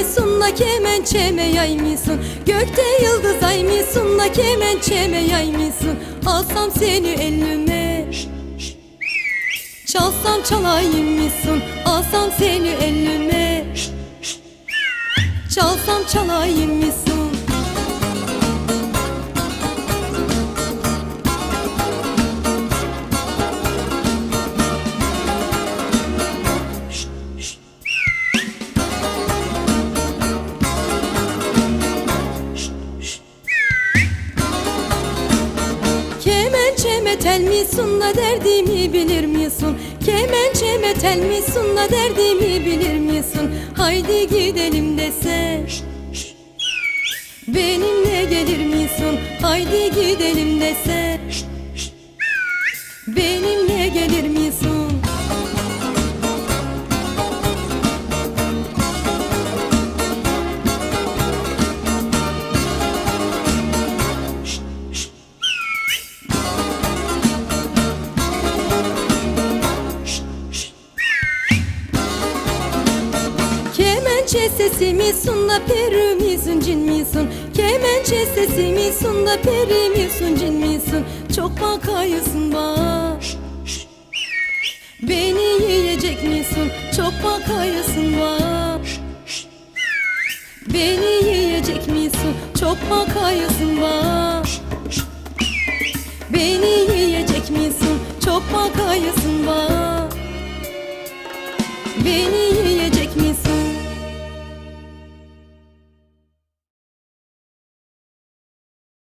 da kemençeme yaymışsın. Gökte yıldız aymışsın da kemençeme yaymışsın. Alsam seni elime. Çalsam çalayım mısın? Alsam seni elime. Çalsam çalayım mısın Kemençeme tel misin da derdimi bilir misin? Kemençeme tel misin da derdimi bilir misin? Haydi gidelim dese Benimle gelir misin? Haydi gidelim dese Benimle gelir misin? Sesi misin da peri misin cin misin? Kemençe sesi misin da peri misin cin misin? Çok bakayısın bak Beni yiyecek misin? Çok bakayısın bak Beni yiyecek misin? Çok bakayısın bak Beni yiyecek misin? Çok bakayısın bak Beni